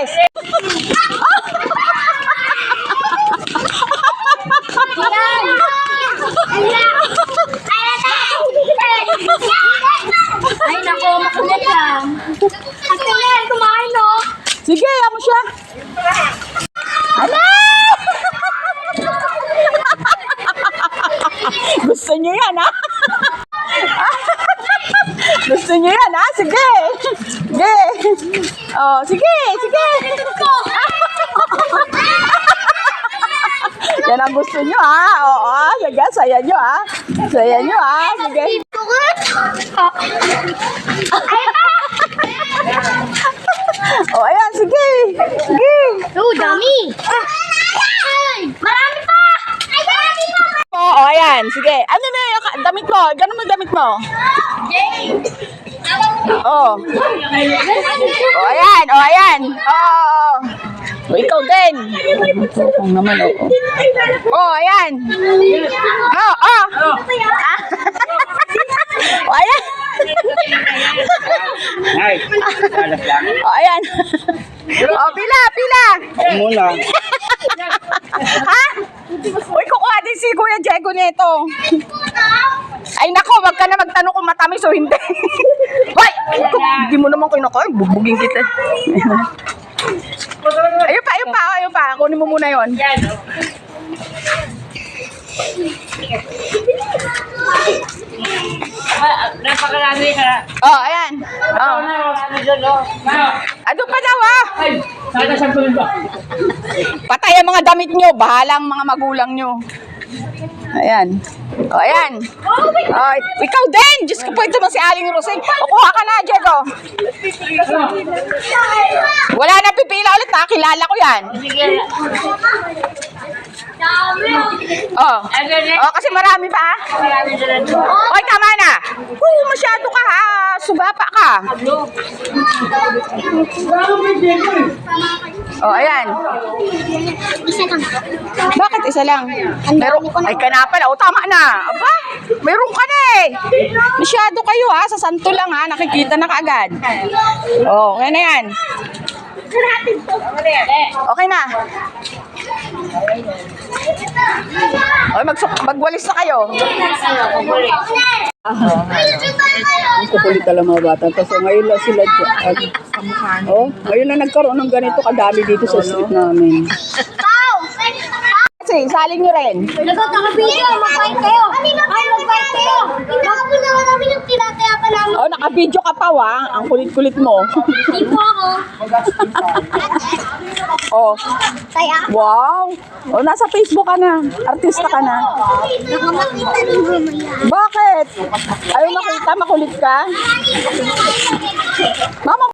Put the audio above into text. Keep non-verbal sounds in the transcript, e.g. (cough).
Yes! Ay, nako, makulit lang. Ate Len, kumain, no? Sige, amo siya. Ala! (laughs) Gusto niyo yan, ha? Gusto niyo yan, ha? Sige. Sige. Oh, sige, sige. (laughs) yan ang gusto niyo, ha? Oo, sige, saya niyo, ha? Saya niyo, ha? Sige. (laughs) Oh, ayan, sige. Sige. Oh, dami. Marami pa. Marami pa. Oh, oh, ayan, sige. Ano na yung ka- damit mo? Ganun mo damit mo? Oh. Oh, ayan, oh, ayan. Oh, oh, oh. Oh, ikaw din. Ang naman, oh. oh. Oh, ayan. Oh, oh. Ah. (laughs) oh, ayan. Ay, alas lang. Oh, ayan. Oh, pila, pila. Mula. (laughs) Ha? Diego nito. Ay nako, wag ka na magtanong kung matamis o hindi. (laughs) Hoy! Hindi mo naman kinakain, bubugin kita. (laughs) ayun pa, ayun pa, ayun pa. Kunin mo muna yon. Napakarami ka. Oh, ayan. Oh. Ano oh? Ano pa daw ah? Ay, sana siyang tuloy ba? Patay ang mga damit nyo. Bahala ang mga magulang nyo. Ayan. O, ayan. Oh, ikaw din. Diyos ko po ito si Aling Rosing. O, kuha ka na, Diego. Wala na pipila ulit. Nakakilala ko yan. Oh. Oh, kasi marami pa. ah. Marami dyan. Oy, tama na. Oo, masyado ka ha. Subapa ka. Oh, ayan. Isa lang. Bakit isa lang? Meron, ay ka na. O, tama na. Aba, meron ka na eh. Masyado kayo ha. Sa santo lang ha. Nakikita na kaagad. Oh, okay na yan. Okay na. Oy, mag magwalis na kayo. Ang kukulit talaga mga bata. Kasi ngayon lang sila dyan. Oh, ngayon lang nagkaroon ng ganito kadami dito sa street namin. Pau! Kasi, saling nyo rin. Nagkakabidyo, mag-fight kayo. Ay, mag-fight kayo. Naman namin yung tinataya pa namin. Oh, naka-video ka pa wa. Ang kulit-kulit mo. Hindi po ako. oh, Kaya? wow. Oh, nasa Facebook ka na. Artista ka na. Nakamakita ni mamaya. Bakit? Ayaw makita, makulit ka? Mama,